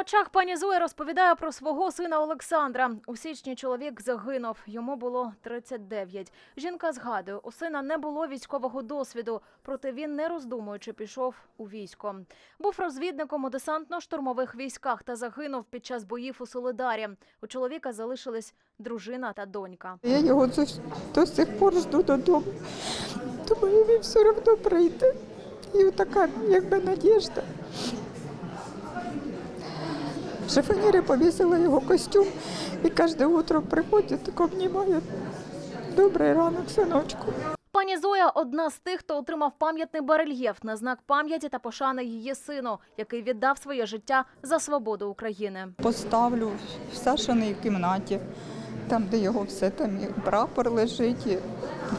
Очах пані Зоя розповідає про свого сина Олександра. У січні чоловік загинув. Йому було 39. Жінка згадує, у сина не було військового досвіду, проте він, не роздумуючи, пішов у військо. Був розвідником у десантно-штурмових військах та загинув під час боїв у Солидарі. У чоловіка залишились дружина та донька. Я його до, до сих пор жду додому. Думаю, він все одно прийде. І така, якби надіжда. В шифонірі повісила його костюм і кожне утро приходить, так обнімає. Добрий ранок, синочку. Пані Зоя одна з тих, хто отримав пам'ятний барельєф на знак пам'яті та пошани її сину, який віддав своє життя за свободу України. Поставлю в Сашиній кімнаті, там, де його все, там і прапор лежить, і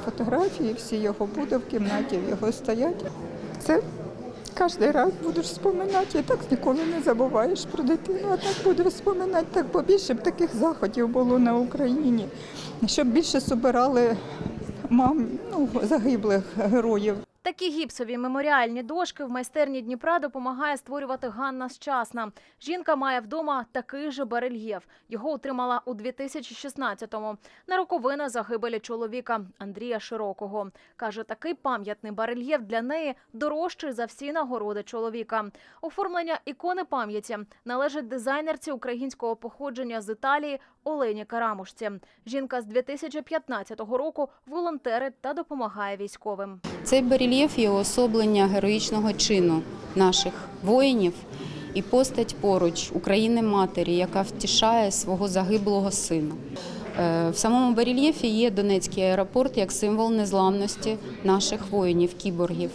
фотографії, всі його буде в кімнаті, його стоять. Це кожен раз будеш споминати, і так ніколи не забуваєш про дитину, а так будеш споминати, так побільше б таких заходів було на Україні, щоб більше собирали мам ну, загиблих героїв. Такі гіпсові меморіальні дошки в майстерні Дніпра допомагає створювати Ганна Щасна. Жінка має вдома такий же барельєф. Його отримала у 2016-му на роковина загибелі чоловіка Андрія Широкого. Каже, такий пам'ятний барельєф для неї дорожчий за всі нагороди чоловіка. Оформлення ікони пам'яті належить дизайнерці українського походження з Італії Олені Карамушці. Жінка з 2015 року волонтерить та допомагає військовим. Цей барельєф є особлення героїчного чину наших воїнів і постать поруч України матері, яка втішає свого загиблого сина. Е, В самому барельєфі є Донецький аеропорт як символ незламності наших воїнів, кіборгів.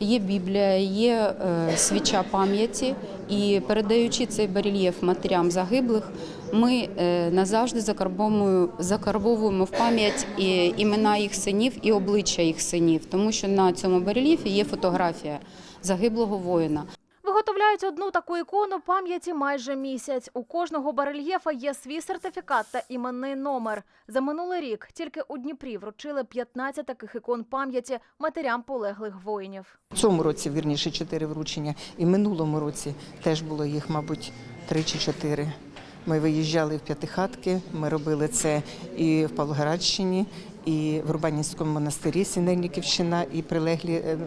Є Біблія, є е, свіча пам'яті, і передаючи цей барельєф матерям загиблих, ми е, назавжди закарбовуємо, в пам'ять і імена їх синів і обличчя їх синів, тому що на цьому барельєфі є фотографія загиблого воїна. Виготовляють одну таку ікону пам'яті майже місяць. У кожного барельєфа є свій сертифікат та іменний номер. За минулий рік тільки у Дніпрі вручили 15 таких ікон пам'яті матерям полеглих воїнів. В цьому році, вірніше, чотири вручення, і минулому році теж було їх, мабуть, три чи чотири. Ми виїжджали в п'ятихатки, ми робили це і в Павлоградщині, і в Рубанівському монастирі Сінельниківщина, і прилеглі е,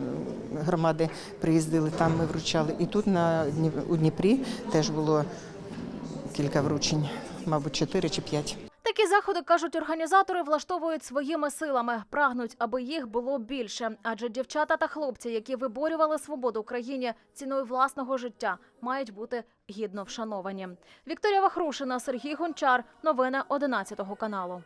громади приїздили, там ми вручали. І тут на, у Дніпрі теж було кілька вручень, мабуть, чотири чи п'ять. Такі заходи, кажуть організатори, влаштовують своїми силами. Прагнуть, аби їх було більше. Адже дівчата та хлопці, які виборювали свободу Україні ціною власного життя, мають бути гідно вшановані. Вікторія Вахрушина, Сергій Гончар. Новини 11 каналу.